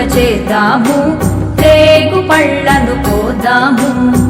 చేద్దాము. రేగు పళ్ళను పోదాము.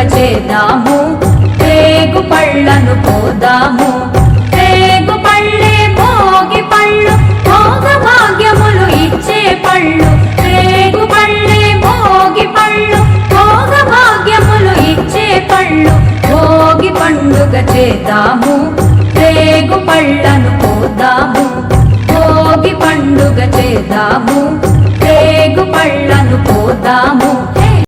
పండుగ చేద్దాము. పళ్ళను పోదాము తేగు పళ్ళే భోగి పళ్ళు భోగ భాగ్యములు ఇచ్చే పళ్ళు. తేగు పళ్ళే భోగి పళ్ళు భోగ భాగ్యములు ఇచ్చే పళ్ళు. భోగి పండుగ చేద్దాము.